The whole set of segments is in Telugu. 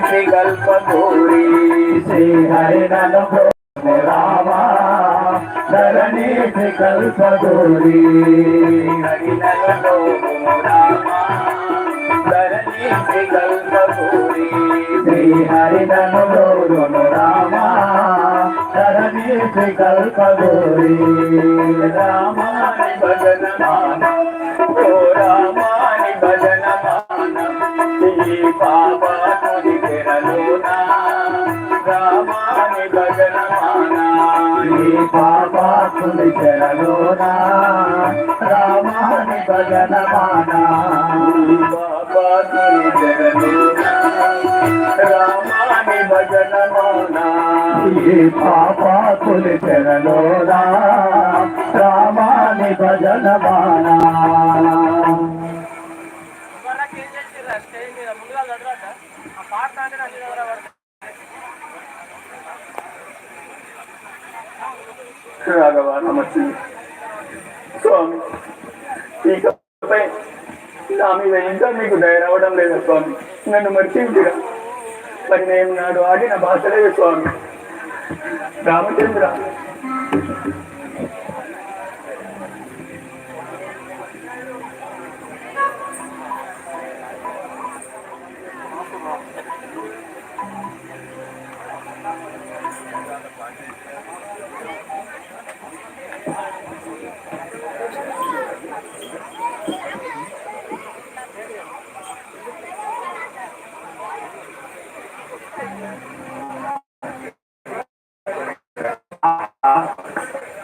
శ్రీకల్పగౌరీ శ్రీహరిణను రామా ధరణి కల్పగోరి హరినలలో రామ ధరణి శ్రీకల్పగౌరీ శ్రీహరిణను రామా ధరణి కల్పగోరి రామాని భజన మాన ఓ రామాని భజన మాన ఈ పాప తుది తెరలోన రామాని భజన మాన. ఈ పాపాత్ముని చెరలోనా రామాని భజన మానా ఈ పాప తుది తెరలోన? రామాని భజన మాన ఈ పాపాకులి చెరలోనా రామాని భజన మానా నమస్తే స్వామి ఇకపై నా మీద ఇంకా మీకు దయ రావడం లేదు స్వామి నన్ను మర్చిందిరా మరి నేను నాడు ఆడిన భాషలే స్వామి రామచంద్ర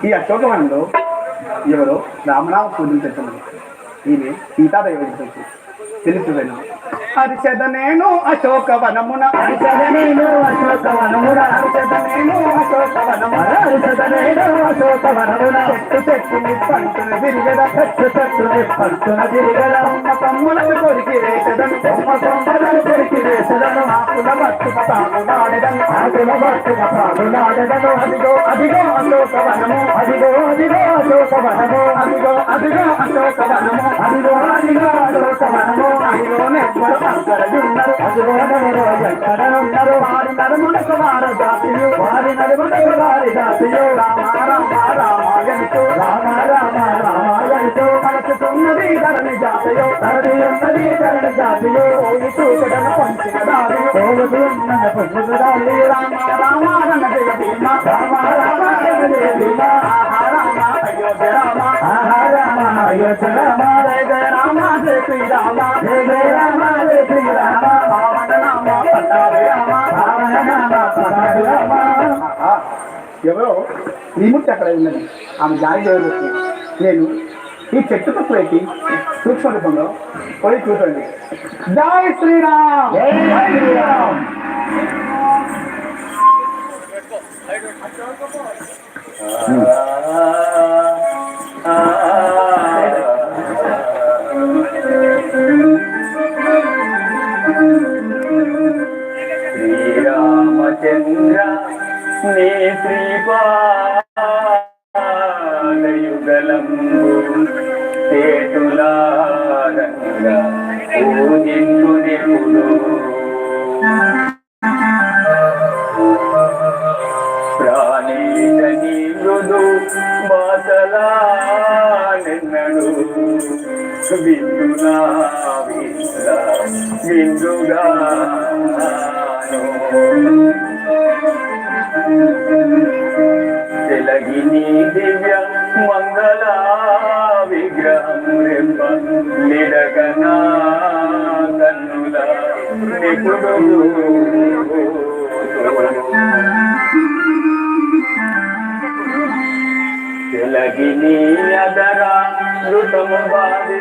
ఈ అశోకవనంలో ఎవరో రామనామ పూజించటం ఈమె సీతాదేవి తెలుసు తెలుసు వెను హరిషద నేను అశోకవనమున హరిషద నేను అశోకవనమున హరిషద నేను అశోకవనమున హరిషద నేను అశోకవనమున చెట్టు చెట్టుని పంటున విరిగద చెట్టు చెట్టుని పంటున విరిగద ఉన్న తమ్ములను కొరికి వేసదను బొమ్మ సొమ్మలను నాడెదను ఆకుల బతుక తాను నాడెదను అదిగో అదిగో అశోకవనము అదిగో అదిగో అదిగో అదిగో అదిగో వారి నడుములకు వారు జాతియు వారి నడుములకు వారి జాతియు రామ రామ రామ రామ జాతయో ధరణి ఉన్నది ధరణి ఓడి చూడను పంచిన దారి. దారి రామ రామ రణ జయ భీమ రామ రామ రణ జయ భీమ ఆహా రామ అయోధ్య రామ ఆహా రామ అయోధ్య రామ జయ జయ రామ జయ జయ జయ రామ జయ నామ రామ నామ రామ ఎవరో అక్కడ ఉన్నది. ఆమె జారి నేను ఈ చెట్టు పెట్టి సూక్ష్మ రూపంలో పోయి చూడండి జై శ్రీరామ్! శ్రీరామచంద్ర నీ శ్రీపాదయుగలంబు చేతులారంగా పూజించు నిపుడు ప్రాణీశని మృదు బాసలా నిన్నడు విందునా వింద మంగళ విగ్రహం రెప్ప నిడగనా కన్నుల నిపుడు తెలగిని అదర ఋతము బాది